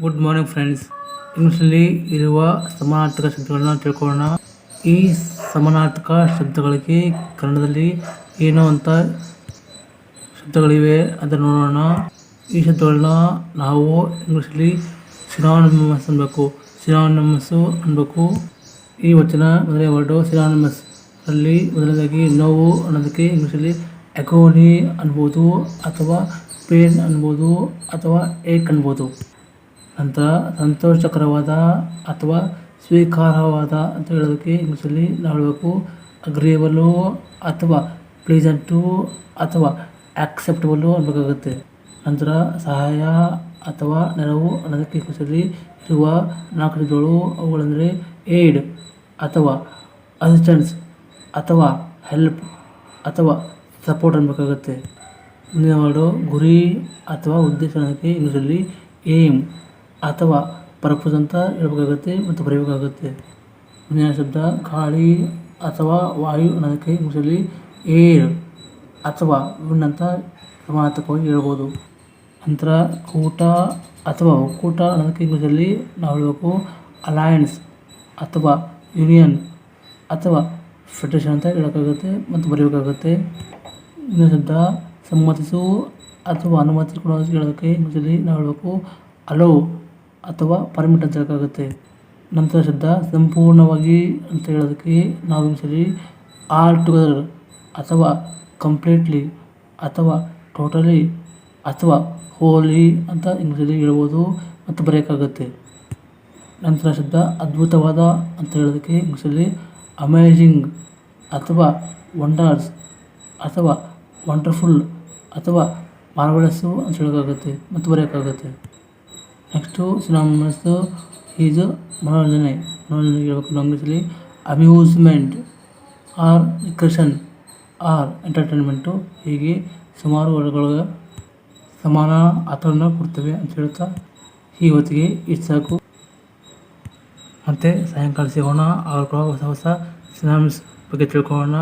Good morning friends ಇಂಗ್ಲೀಷ್ನಲ್ಲಿ ಇರುವ ಸಮಾನಾರ್ಥಕ ಶಬ್ದಗಳನ್ನ ತಿಳ್ಕೊಳ್ಳೋಣ. ಈ ಸಮಾನಾರ್ಥಕ ಶಬ್ದಗಳಿಗೆ ಕನ್ನಡದಲ್ಲಿ ಏನು ಅಂತ ಶಬ್ದಗಳಿವೆ ಅದನ್ನು ನೋಡೋಣ. ಈ ಶಬ್ದಗಳನ್ನ ನಾವು ಇಂಗ್ಲೀಷಲ್ಲಿ ಸಿನಾನಮಸ್ ಅನ್ಬೇಕು. ಸಿನಾನಮಸ್ಸು ಅನ್ಬೇಕು. ಈ ವಚನ ಮೊದಲನೇ ವರ್ಡು ಸಿನಾನಮಸ್. ಅಲ್ಲಿ ಮೊದಲನೇದಾಗಿ ನೋವು ಅನ್ನೋದಕ್ಕೆ ಇಂಗ್ಲೀಷಲ್ಲಿ ಎಕೋನಿ ಅನ್ಬೋದು ಅಥವಾ ಪೇನ್ ಅನ್ಬೋದು ಅಥವಾ ಏಕ್ ಅನ್ಬೋದು. ನಂತರ ಸಂತೋಷಕರವಾದ ಅಥವಾ ಸ್ವೀಕಾರವಾದ ಅಂತ ಹೇಳೋದಕ್ಕೆ ಇಂಗ್ಲೀಷಲ್ಲಿ ನಾವು ಹೇಳಬೇಕು ಅಗ್ರಿಯಬಲು ಅಥವಾ ಪ್ಲೀಸಂಟು ಅಥವಾ ಆಕ್ಸೆಪ್ಟಬಲು ಅನ್ಬೇಕಾಗುತ್ತೆ ನಂತರ ಸಹಾಯ ಅಥವಾ ನೆರವು ಅನ್ನೋದಕ್ಕೆ ಇಂಗ್ಲೀಷಲ್ಲಿ ಇರುವ ನಾಲ್ಕು ಶಬ್ದಗಳು ಅವುಗಳೆಂದರೆ ಏಡ್ ಅಥವಾ ಅಸಿಸ್ಟೆನ್ಸ್ ಅಥವಾ ಹೆಲ್ಪ್ ಅಥವಾ ಸಪೋರ್ಟ್ ಅನ್ಬೇಕಾಗುತ್ತೆ ಮುಂದಿನ ಗುರಿ ಅಥವಾ ಉದ್ದೇಶ ಅನ್ನೋದಕ್ಕೆ ಇಂಗ್ಲೀಷಲ್ಲಿ ಏಮ್ ಅಥವಾ ಪರ್ಪಸ್ ಅಂತ ಹೇಳ್ಬೇಕಾಗುತ್ತೆ ಮತ್ತು ಬರೀಬೇಕಾಗುತ್ತೆ ಮುಂದಿನ ಶಬ್ದ ಗಾಳಿ ಅಥವಾ ವಾಯು ಅನ್ನೋದಕ್ಕೆ ಇಂಗ್ಲೀಷಲ್ಲಿ ಏರ್ ಅಥವಾ ವಿಂಡ್ ಅಂತ ಸಮಾನಾರ್ಥಕವಾಗಿ ಹೇಳ್ಬೋದು. ನಂತರ ಕೂಟ ಅಥವಾ ಒಕ್ಕೂಟ ಅನ್ನೋದಕ್ಕೆ ಇಂಗ್ಲೀಷಲ್ಲಿ ನಾವು ಹೇಳಬೇಕು, ಅಲಯನ್ಸ್ ಅಥವಾ ಯೂನಿಯನ್ ಅಥವಾ ಫೆಡರೇಷನ್ ಅಂತ ಹೇಳೋಕ್ಕಾಗುತ್ತೆ ಮತ್ತು ಬರೆಯಬೇಕಾಗುತ್ತೆ. ಇನ್ನೊಂದು ಶಬ್ದ, ಸಮ್ಮತಿಸು ಅಥವಾ ಅನುಮತಿ ಕೊಡೋದಕ್ಕೆ ಹೇಳೋದಕ್ಕೆ ಇಂಗ್ಲೀಷಲ್ಲಿ ನಾವು ಹೇಳಬೇಕು, ಅಲೋ ಅಥವಾ ಪರ್ಮಿಟ್ ಅಂತ ಹೇಳೋಕ್ಕಾಗುತ್ತೆ ನಂತರ ಶಬ್ದ ಸಂಪೂರ್ಣವಾಗಿ ಅಂತ ಹೇಳೋದಕ್ಕೆ ನಾವು ಸರಿ ಆಲ್ ಟುಗೆದರ್ ಅಥವಾ ಕಂಪ್ಲೀಟ್ಲಿ ಅಥವಾ ಟೋಟಲಿ ಅಥವಾ ಹೋಲಿ ಅಂತ ಇಂಗ್ಲೀಷಲ್ಲಿ ಹೇಳ್ಬೋದು ಮತ್ತು ಬರೆಯೋಕ್ಕಾಗುತ್ತೆ. ನಂತರ ಶಬ್ದ ಅದ್ಭುತವಾದ ಅಂತ ಹೇಳೋದಕ್ಕೆ ಇಂಗ್ಲೀಷಲ್ಲಿ ಅಮೇಜಿಂಗ್ ಅಥವಾ ವಂಡರ್ಸ್ ಅಥವಾ ವಂಡರ್ಫುಲ್ ಅಥವಾ ಮಾರ್ವಲಸ್ಸು ಅಂತ ಹೇಳೋಕ್ಕಾಗುತ್ತೆ ಮತ್ತು ಬರೆಯೋಕ್ಕಾಗುತ್ತೆ. ನೆಕ್ಸ್ಟು ಸಿನಾನಿಮಸ್ಸು ಈಜು ಮನೋರಂಜನೆ ಮನೋರಂಜನೆ ಹೇಳ್ಬೇಕು ಲಾಂಗ್ವೇಜಲ್ಲಿ ಇಂಗ್ಲೀಷಲ್ಲಿ amusement or recreation or entertainment ಹೀಗೆ ಸುಮಾರು ವರ್ಗಗಳ ಸಮಾನ ಅರ್ಥವನ್ನು ಕೊಡ್ತೇವೆ ಅಂತ ಹೇಳ್ತಾ ಈ ಹೊತ್ತಿಗೆ ಇಷ್ಟು ಸಾಕು. ಮತ್ತು ಸಾಯಂಕಾಲ ಸಿಗೋಣ ಅವ್ರ ಹೊಸ ಹೊಸ ಸಿನಾಮ್ಸ್ ಬಗ್ಗೆ ತಿಳ್ಕೊಳ್ಳೋಣ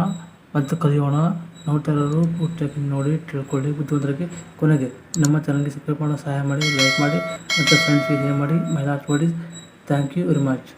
ಮತ್ತು ಕಲಿಯೋಣ. ನೋಡ್ತಾ ಇರೋರು ನೋಡಿ ತಿಳ್ಕೊಳ್ಳಿ, ಬುದ್ಧಿವಂತರಿಗೆ ಕೊನೆಗೆ ನಮ್ಮ ಚಾನಲ್ಗೆ ಸಬ್ಸ್ಕ್ರೈಬ್ ಮಾಡೋ ಸಹಾಯ ಮಾಡಿ ಲೈಕ್ ಮಾಡಿ, ಮತ್ತು ಫ್ರೆಂಡ್ಸ್ಗೆ ಶೇರ್ ಮಾಡಿ my last is thank you very much